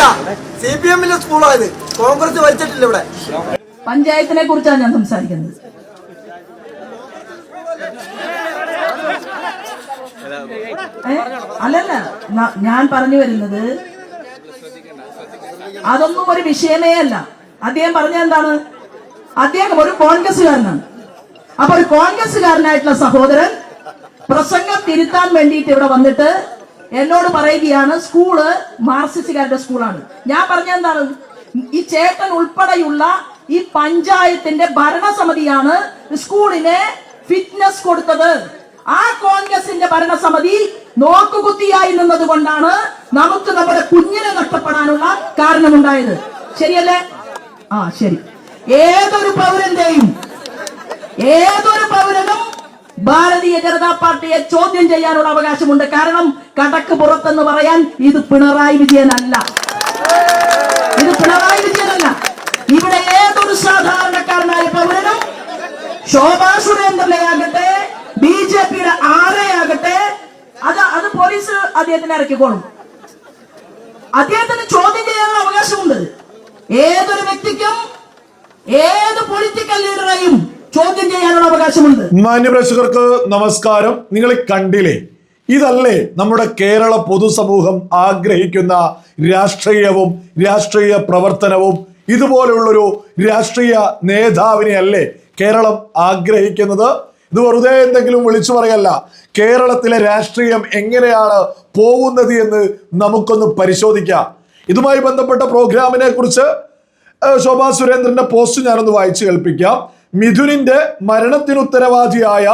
അല്ല C P സ്കൂളായത്. കോൺഗ്രസ് വലിച്ചിട്ടില്ല ഇവിടെ. പഞ്ചായത്തിനെ കുറിച്ചാണ് ഞാൻ സംസാരിക്കുന്നത്. അല്ലല്ല ഞാൻ പറഞ്ഞു വരുന്നത് അതൊന്നും ഒരു വിഷയമേ അല്ല. അദ്ദേഹം പറഞ്ഞ എന്താണ്? അദ്ദേഹം ഒരു കോൺഗ്രസ്സുകാരനാണ്. അപ്പൊ ഒരു കോൺഗ്രസ്സുകാരനായിട്ടുള്ള സഹോദരൻ പ്രസംഗം തിരുത്താൻ വേണ്ടിയിട്ട് ഇവിടെ വന്നിട്ട് എന്നോട് പറയുകയാണ് സ്കൂൾ മാർസിസ്റ്റുകാരുടെ സ്കൂളാണ്. ഞാൻ പറഞ്ഞ എന്താണ്? ഈ ചേട്ടൻ ഉൾപ്പെടെയുള്ള ഈ പഞ്ചായത്തിന്റെ ഭരണസമിതിയാണ് സ്കൂളിനെ ഫിറ്റ്നസ് കൊടുത്തത്. ആ കോൺഗ്രസിന്റെ ഭരണസമിതി നോക്കുകുത്തിയായി നിന്നത് കൊണ്ടാണ് നമുക്ക് നമ്മുടെ കുഞ്ഞിനെ നഷ്ടപ്പെടാനുള്ള കാരണമുണ്ടായത്. ശരിയല്ലേ? ആ ശരി. ഏതൊരു പൗരന്റെയും ഏതൊരു പൗരനും ഭാരതീയ ജനതാ പാർട്ടിയെ ചോദ്യം ചെയ്യാനുള്ള അവകാശമുണ്ട്. കാരണം കടക്ക് പുറത്തെന്ന് പറയാൻ ഇത് പിണറായി വിജയനല്ല. ഇത് പിണറായി വിജയനല്ല. ഇവിടെ ഏതൊരു സാധാരണക്കാരനായ പൗരനും ശോഭാ സുരേന്ദ്രനെ ആകട്ടെ ബി ജെ പിയുടെ ആരെയാകട്ടെ അത് അത് പോലീസ് അദ്ദേഹത്തിന് ഇറക്കിക്കോളും അദ്ദേഹത്തിന് ചോദ്യം ചെയ്യാനുള്ള അവകാശമുണ്ട്. ഏതൊരു വ്യക്തിക്കും ഏത് പൊളിറ്റിക്കൽ ലീഡറെയും ചോദ്യം ചെയ്യാനുള്ള അവകാശമുണ്ട്. മാന്യപ്രേക്ഷകർക്ക് നമസ്കാരം. നിങ്ങളെ കണ്ടില്ലേ? ഇതല്ലേ നമ്മുടെ കേരള പൊതുസമൂഹം ആഗ്രഹിക്കുന്ന രാഷ്ട്രീയവും രാഷ്ട്രീയ പ്രവർത്തനവും? ഇതുപോലെയുള്ളൊരു രാഷ്ട്രീയ നേതാവിനെ അല്ലേ കേരളം ആഗ്രഹിക്കുന്നത്? ഇത് വെറുതെ എന്തെങ്കിലും വിളിച്ചു പറയല്ല. കേരളത്തിലെ രാഷ്ട്രീയം എങ്ങനെയാണ് പോകുന്നത് എന്ന് നമുക്കൊന്ന് പരിശോധിക്കാം. ഇതുമായി ബന്ധപ്പെട്ട പ്രോഗ്രാമിനെ കുറിച്ച് ശോഭാ സുരേന്ദ്രന്റെ പോസ്റ്റ് ഞാനൊന്ന് വായിച്ചു കേൾപ്പിക്കാം. മിഥുനിന്റെ മരണത്തിനുത്തരവാദിയായ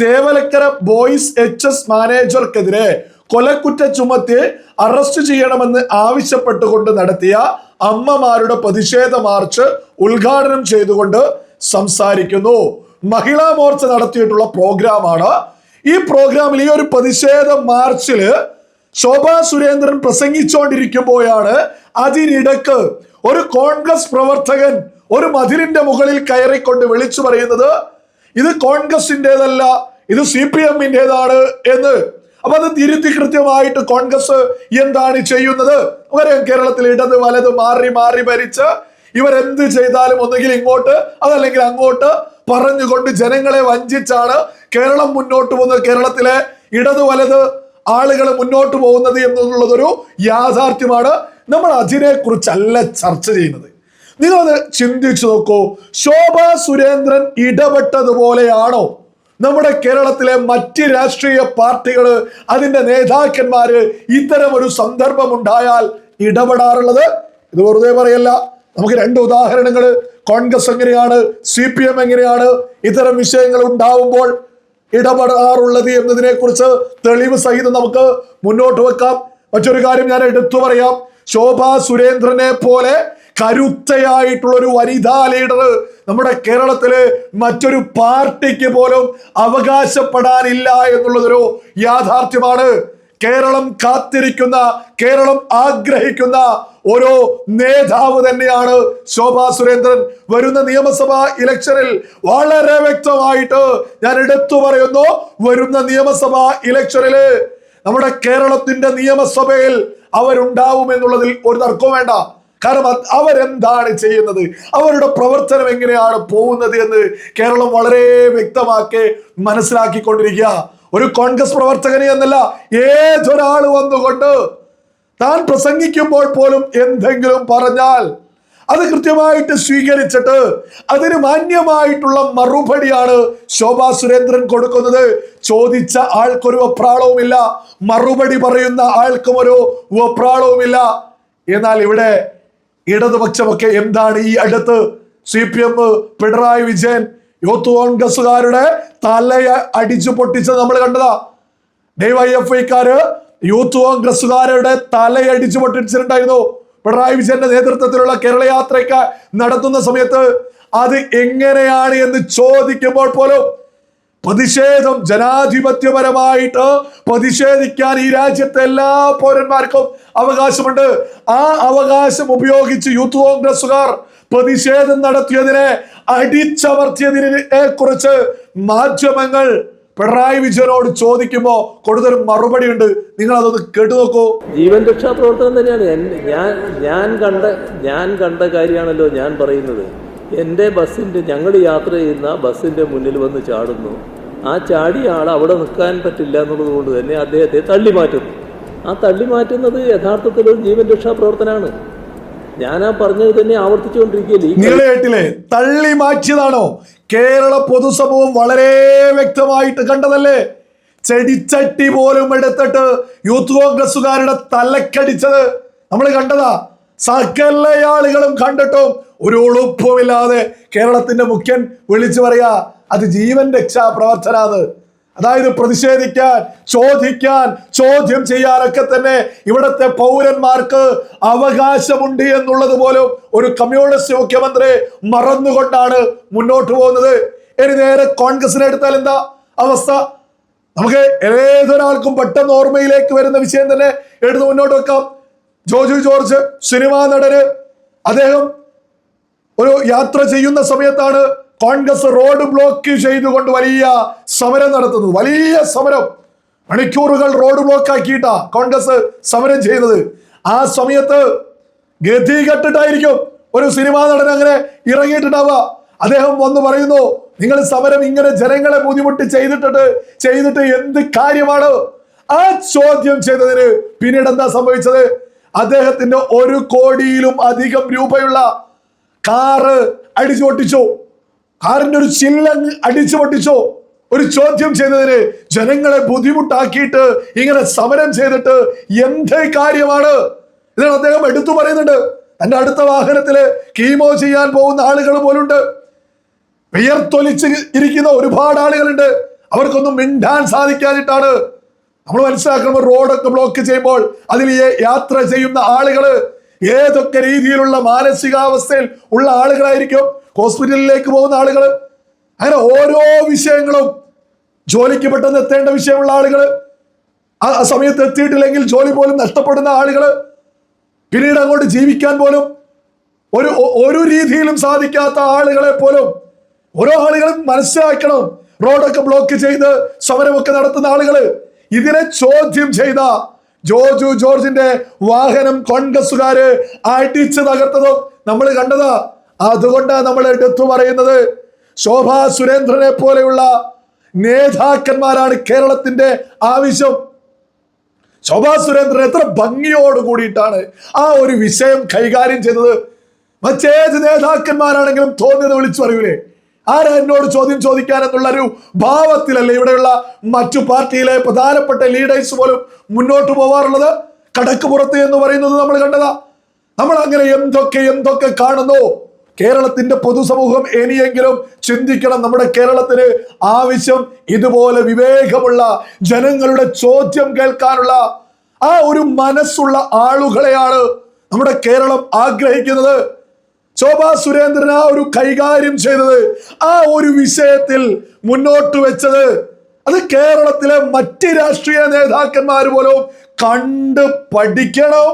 തേവലക്കര ബോയ്സ് എച്ച് എസ് മാനേജർക്കെതിരെ കൊലക്കുറ്റ ചുമത്തി അറസ്റ്റ് ചെയ്യണമെന്ന് ആവശ്യപ്പെട്ടുകൊണ്ട് നടത്തിയ അമ്മമാരുടെ പ്രതിഷേധ മാർച്ച് ഉദ്ഘാടനം ചെയ്തുകൊണ്ട് സംസാരിക്കുന്നു. മഹിളാ മോർച്ച നടത്തിയിട്ടുള്ള പ്രോഗ്രാമാണ്. ഈ പ്രോഗ്രാമിൽ ഈ ഒരു പ്രതിഷേധ മാർച്ചിൽ ശോഭാ സുരേന്ദ്രൻ പ്രസംഗിച്ചുകൊണ്ടിരിക്കുമ്പോഴാണ് അതിനിടക്ക് ഒരു കോൺഗ്രസ് പ്രവർത്തകൻ ഒരു മതിലിന്റെ മുകളിൽ കയറിക്കൊണ്ട് വിളിച്ചു പറയുന്നത് ഇത് കോൺഗ്രസിന്റെതല്ല ഇത് സി പി എമ്മിന്റെതാണ് എന്ന്. അപ്പൊ അത് തിരുത്തി കൃത്യമായിട്ട് കോൺഗ്രസ് എന്താണ് ചെയ്യുന്നത്? അവരെ കേരളത്തിൽ ഇടത് വലത് മാറി മാറി ഭരിച്ച് ഇവരെന്ത് ചെയ്താലും ഒന്നുകിൽ ഇങ്ങോട്ട് അതല്ലെങ്കിൽ അങ്ങോട്ട് പറഞ്ഞുകൊണ്ട് ജനങ്ങളെ വഞ്ചിച്ചാണ് കേരളം മുന്നോട്ട് പോകുന്നത്. കേരളത്തിലെ ഇടത് വലത് ആളുകൾ മുന്നോട്ട് പോകുന്നത് എന്നുള്ളതൊരു യാഥാർത്ഥ്യമാണ്. നമ്മൾ അതിനെ കുറിച്ചല്ല ചർച്ച ചെയ്യുന്നത്. നിങ്ങളത് ചിന്തിച്ചു നോക്കൂ. ശോഭാ സുരേന്ദ്രൻ ഇടപെട്ടതുപോലെയാണോ നമ്മുടെ കേരളത്തിലെ മറ്റ് രാഷ്ട്രീയ പാർട്ടികൾ അതിന്റെ നേതാക്കന്മാര് ഇത്തരം ഒരു സന്ദർഭം ഉണ്ടായാൽ ഇടപെടാറുള്ളത്? ഇത് വെറുതെ പറയല്ല. നമുക്ക് രണ്ട് ഉദാഹരണങ്ങൾ കോൺഗ്രസ് എങ്ങനെയാണ് സി പി എം എങ്ങനെയാണ് ഇത്തരം വിഷയങ്ങൾ ഉണ്ടാവുമ്പോൾ ഇടപെടാറുള്ളത് എന്നതിനെ കുറിച്ച് തെളിവ് സഹിതം നമുക്ക് മുന്നോട്ട് വെക്കാം. മറ്റൊരു കാര്യം ഞാൻ എടുത്തു പറയാം. ശോഭ സുരേന്ദ്രനെ പോലെ കരുത്തയായിട്ടുള്ള ഒരു വനിതാ ലീഡർ നമ്മുടെ കേരളത്തിൽ മറ്റൊരു പാർട്ടിക്ക് പോലും അവകാശപ്പെടാനില്ല എന്നുള്ളതൊരു യാഥാർത്ഥ്യമാണ്. കേരളം കാത്തിരിക്കുന്ന കേരളം ആഗ്രഹിക്കുന്ന ഓരോ നേതാവ് തന്നെയാണ് ശോഭാ സുരേന്ദ്രൻ. വരുന്ന നിയമസഭാ ഇലക്ഷനിൽ വളരെ വ്യക്തമായിട്ട് ഞാൻ എടുത്തു പറയുന്നു വരുന്ന നിയമസഭാ ഇലക്ഷനിൽ നമ്മുടെ കേരളത്തിന്റെ നിയമസഭയിൽ അവരുണ്ടാവും എന്നുള്ളതിൽ ഒരു തർക്കവും വേണ്ട. കാരണം അവരെന്താണ് ചെയ്യുന്നത്? അവരുടെ പ്രവർത്തനം എങ്ങനെയാണ് പോകുന്നത് എന്ന് കേരളം വളരെ വ്യക്തമാക്കി മനസ്സിലാക്കിക്കൊണ്ടിരിക്കുക. ഒരു കോൺഗ്രസ് പ്രവർത്തകനെ എന്നല്ല ഏതൊരാൾ വന്നുകൊണ്ട് താൻ പ്രസംഗിക്കുമ്പോൾ പോലും എന്തെങ്കിലും പറഞ്ഞാൽ അത് കൃത്യമായിട്ട് സ്വീകരിച്ചിട്ട് അതിന് മാന്യമായിട്ടുള്ള മറുപടിയാണ് ശോഭാ സുരേന്ദ്രൻ കൊടുക്കുന്നത്. ചോദിച്ച ആൾക്കൊരു വെപ്രാളവുമില്ല മറുപടി പറയുന്ന ആൾക്കും ഒരു വെപ്രാളവുമില്ല എന്നാൽ ഇവിടെ ഇടതുപക്ഷമൊക്കെ എന്താണ് ഈ അടുത്ത്? C P M Pinarayi Vijayan youth കോൺഗ്രസ്സുകാരുടെ തലയെ അടിച്ചു പൊട്ടിച്ചത് നമ്മൾ കണ്ടതാ. ഡിവൈഎഫ്ഐക്കാര് യൂത്ത് കോൺഗ്രസ്സുകാരുടെ തലയടിച്ചു പൊട്ടിച്ചിട്ടുണ്ടായിരുന്നു. പിണറായി വിജയന്റെ നേതൃത്വത്തിലുള്ള കേരള യാത്രയ്ക്ക് നടത്തുന്ന സമയത്ത് അത് എങ്ങനെയാണ് എന്ന് ചോദിക്കുമ്പോൾ പോലും പ്രതിഷേധം ജനാധിപത്യപരമായിട്ട് പ്രതിഷേധിക്കാൻ ഈ രാജ്യത്തെ എല്ലാ പൗരന്മാർക്കും അവകാശമുണ്ട്. ആ അവകാശം ഉപയോഗിച്ച് യൂത്ത് കോൺഗ്രസുകാർ പ്രതിഷേധം നടത്തിയതിനെ അടിച്ചമർത്തിയതിനെ കുറിച്ച് മാധ്യമങ്ങൾ പിണറായി വിജയനോട് ചോദിക്കുമ്പോ കൊടുത്തൊരു മറുപടി ഉണ്ട്. നിങ്ങൾ അതൊന്ന് കേട്ടു നോക്കൂ. ജീവൻ രക്ഷാ പ്രവർത്തനം തന്നെയാണ്. ഞാൻ ഞാൻ കണ്ട ഞാൻ കണ്ട കാര്യമാണല്ലോ ഞാൻ പറയുന്നത്. എന്റെ ബസ്സിന്റെ ഞങ്ങൾ യാത്ര ചെയ്യുന്ന ബസ്സിന്റെ മുന്നിൽ വന്ന് ചാടുന്നു. ആ ചാടിയ ആൾ അവിടെ നിൽക്കാൻ പറ്റില്ല എന്നുള്ളത് കൊണ്ട് തന്നെ അദ്ദേഹത്തെ തള്ളി മാറ്റുന്നു ആ തള്ളി മാറ്റുന്നത് യഥാർത്ഥത്തിൽ ഒരു ജീവൻ രക്ഷാ പ്രവർത്തനമാണ്. ഞാൻ ആ പറഞ്ഞത് തന്നെ ആവർത്തിച്ചുകൊണ്ടിരിക്കുകയല്ലേ? തള്ളി മാറ്റിയതാണോ കേരള പൊതുസമൂഹം വളരെ വ്യക്തമായിട്ട് കണ്ടതല്ലേ? ചെടിച്ചട്ടി പോലും എടുത്തിട്ട് യൂത്ത് കോൺഗ്രസുകാരുടെ തലക്കടിച്ചത്. നമ്മൾ കണ്ടതാ. സകല ആളുകളും കണ്ടിട്ടും ഒരു ഉളുപ്പുമില്ലാതെ കേരളത്തിന്റെ മുഖ്യൻ വിളിച്ചു പറയാ അത് ജീവൻ രക്ഷാ പ്രവർത്തനാണ്. അതായത് പ്രതിഷേധിക്കാൻ ചോദിക്കാൻ ചോദ്യം ചെയ്യാനൊക്കെ തന്നെ ഇവിടത്തെ പൗരന്മാർക്ക് അവകാശമുണ്ട് എന്നുള്ളത് പോലും ഒരു കമ്മ്യൂണിസ്റ്റ് മുഖ്യമന്ത്രി മറന്നുകൊണ്ടാണ് മുന്നോട്ട് പോകുന്നത്. ഇനി നേരെ കോൺഗ്രസിനെ എടുത്താൽ എന്താ അവസ്ഥ? നമുക്ക് ഏതൊരാൾക്കും പെട്ടെന്ന് ഓർമ്മയിലേക്ക് വരുന്ന വിഷയം തന്നെ എടുത്ത് മുന്നോട്ട് വെക്കാം. ജോജു ജോർജ് സിനിമാ നടന്. അദ്ദേഹം ഒരു യാത്ര ചെയ്യുന്ന സമയത്താണ് കോൺഗ്രസ് റോഡ് ബ്ലോക്ക് ചെയ്തുകൊണ്ട് വലിയ സമരം നടത്തുന്നത്. വലിയ സമരം. മണിക്കൂറുകൾ റോഡ് ബ്ലോക്ക് ആക്കിയിട്ടാ കോൺഗ്രസ് സമരം ചെയ്തത്. ആ സമയത്ത് ഗതി കെട്ടിട്ടായിരിക്കും ഒരു സിനിമാ നടൻ അങ്ങനെ ഇറങ്ങിയിട്ടുണ്ടാവുക. അദ്ദേഹം വന്ന് പറയുന്നു നിങ്ങൾ സമരം ഇങ്ങനെ ജനങ്ങളെ ബുദ്ധിമുട്ട് ചെയ്തിട്ടിട്ട് ചെയ്തിട്ട് എന്ത് കാര്യമാണ്? ആ ചോദ്യം ചെയ്തതിന് പിന്നീട് എന്താ സംഭവിച്ചത്? അദ്ദേഹത്തിന്റെ ഒരു കോടിയിലും അധികം രൂപയുള്ള കാറ് അടിച്ചു പൊട്ടിച്ചു. കാറിന്റെ ഒരു ചില്ല അടിച്ചു പൊട്ടിച്ചു. ഒരു ചോദ്യം ചെയ്തതിന് ജനങ്ങളെ ബുദ്ധിമുട്ടാക്കിയിട്ട് ഇങ്ങനെ സമരം ചെയ്തിട്ട് എന്ത് കാര്യമാണ്? ഇതാണ് അദ്ദേഹം എടുത്തു പറയുന്നുണ്ട്. തന്റെ അടുത്ത വാഹനത്തിൽ കീമോ ചെയ്യാൻ പോകുന്ന ആളുകൾ പോലുണ്ട്. വിയർത്തൊലിച്ച് ഇരിക്കുന്ന ഒരുപാട് ആളുകളുണ്ട്. അവർക്കൊന്നും മിണ്ടാൻ സാധിക്കാതിട്ടാണ് നമ്മൾ മനസ്സിലാക്കണം റോഡൊക്കെ ബ്ലോക്ക് ചെയ്യുമ്പോൾ അതിൽ യാത്ര ചെയ്യുന്ന ആളുകൾ ഏതൊക്കെ രീതിയിലുള്ള മാനസികാവസ്ഥയിൽ ഉള്ള ആളുകളായിരിക്കും? ഹോസ്പിറ്റലിലേക്ക് പോകുന്ന ആളുകൾ അങ്ങനെ ഓരോ വിഷയങ്ങളും ജോലിക്ക് പെട്ടെന്ന് എത്തേണ്ട വിഷയമുള്ള ആളുകൾ ആ സമയത്ത് എത്തിയിട്ടില്ലെങ്കിൽ ജോലി പോലും നഷ്ടപ്പെടുന്ന ആളുകൾ പിന്നീട് അങ്ങോട്ട് ജീവിക്കാൻ പോലും ഒരു ഒരു രീതിയിലും സാധിക്കാത്ത ആളുകളെ പോലും ഓരോ ആളുകളും മനസ്സിലാക്കണം. റോഡൊക്കെ ബ്ലോക്ക് ചെയ്ത് സമരമൊക്കെ നടത്തുന്ന ആളുകൾ. ഇതിനെ ചോദ്യം ചെയ്ത ജോജു ജോർജിന്റെ വാഹനം കോൺഗ്രസുകാര് അടിച്ചു തകർത്തതും നമ്മൾ കണ്ടതാ. അതുകൊണ്ടാണ് നമ്മൾ എടുത്തു പറയുന്നത്. ശോഭാ സുരേന്ദ്രനെ പോലെയുള്ള നേതാക്കന്മാരാണ് കേരളത്തിന്റെ ആവശ്യം. ശോഭാ സുരേന്ദ്രൻ എത്ര ഭംഗിയോട് കൂടിയിട്ടാണ് ആ ഒരു വിഷയം കൈകാര്യം ചെയ്തത്. മറ്റേത് നേതാക്കന്മാരാണെങ്കിലും തോന്നിയത് വിളിച്ചു പറയൂലേ? ആരാ എന്നോട് ചോദ്യം ചോദിക്കാൻ എന്നുള്ള ഒരു ഭാവത്തിലല്ലേ ഇവിടെയുള്ള മറ്റു പാർട്ടിയിലെ പ്രധാനപ്പെട്ട ലീഡേഴ്സ് പോലും മുന്നോട്ട് പോവാറുള്ളത്? കടക്ക് പുറത്ത് എന്ന് പറയുന്നത് നമ്മൾ കണ്ടതാ. നമ്മൾ അങ്ങനെ എന്തൊക്കെ എന്തൊക്കെ കാണുന്നു? കേരളത്തിന്റെ പൊതുസമൂഹം ഇനിയെങ്കിലും ചിന്തിക്കണം നമ്മുടെ കേരളത്തിന് ആവശ്യം ഇതുപോലെ വിവേകമുള്ള ജനങ്ങളുടെ ചോദ്യം കേൾക്കാനുള്ള ആ ഒരു മനസ്സുള്ള ആളുകളെയാണ് നമ്മുടെ കേരളം ആഗ്രഹിക്കുന്നത്. ശോഭാ സുരേന്ദ്രൻ ആ ഒരു കൈകാര്യം ചെയ്തത്. ആ ഒരു വിഷയത്തിൽ മുന്നോട്ട് വെച്ചത് അത് കേരളത്തിലെ മറ്റ് രാഷ്ട്രീയ നേതാക്കന്മാർ പോലും കണ്ട് പഠിക്കണം.